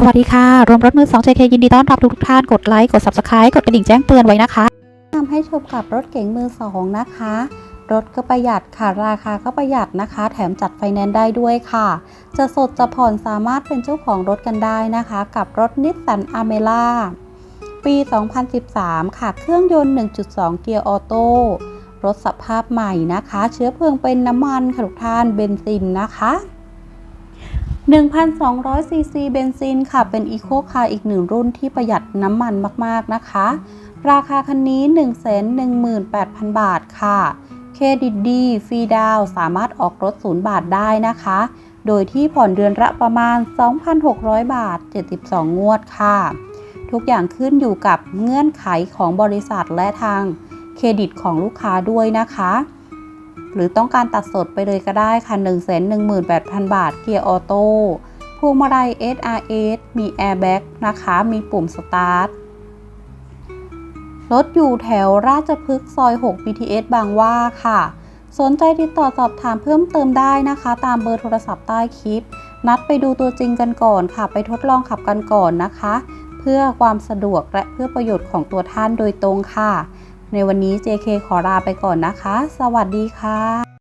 สวัสดีค่ะ รวมรถมือ2 JK ยินดีต้อนรับทุกท่าน กดไลค์ กด Subscribe กดกระดิ่งแจ้งเตือนไว้นะคะทำให้ชมกับรถเก๋งมือสองนะคะ รถก็ประหยัดค่ะ ราคาก็ประหยัดนะคะ แถมจัดไฟแนนซ์ได้ด้วยค่ะ จะสดจะผ่อนสามารถเป็นเจ้าของรถกันได้นะคะ กับรถนิสสันอเมล่าปี 2013 ค่ะ เครื่องยนต์ 1.2 เกียร์ออโต้ รถสภาพใหม่นะคะ เชื้อเพลิงเป็นน้ำมันค่ะทุกท่าน เบนซินนะคะ 1,200 ซีซีเบนซินค่ะ เป็นอีโคคาร์อีกหนึ่งรุ่นที่ประหยัดน้ำมันมากๆนะคะ ราคาคันนี้ 118,000 บาทค่ะเครดิตดีฟรีดาวสามารถออกรถศูนย์บาทได้นะคะ โดยที่ผ่อนเดือนละประมาณ 2,600 บาท 72 งวดค่ะ ทุกอย่างขึ้นอยู่กับเงื่อนไขของบริษัทและทางเครดิตของลูกค้าด้วยนะคะ หรือต้องการตัดสดไปเลยก็ได้ค่ะ 118,000 บาท เกียร์ออโต้พวงมาลัย SRS มีแอร์แบ็กนะคะ มีปุ่มสตาร์ท รถอยู่แถวราชพฤกษ์ซอย 6 BTS บางว่าค่ะ สนใจติดต่อสอบถามเพิ่มเติมได้นะคะ ตามเบอร์โทรศัพท์ใต้คลิป นัดไปดูตัวจริงกันก่อนค่ะ ไปทดลองขับกันก่อนนะคะ เพื่อความสะดวกและเพื่อประโยชน์ของตัวท่านโดยตรงค่ะ ในวันนี้ JK ขอลาไปก่อนนะคะ สวัสดีค่ะ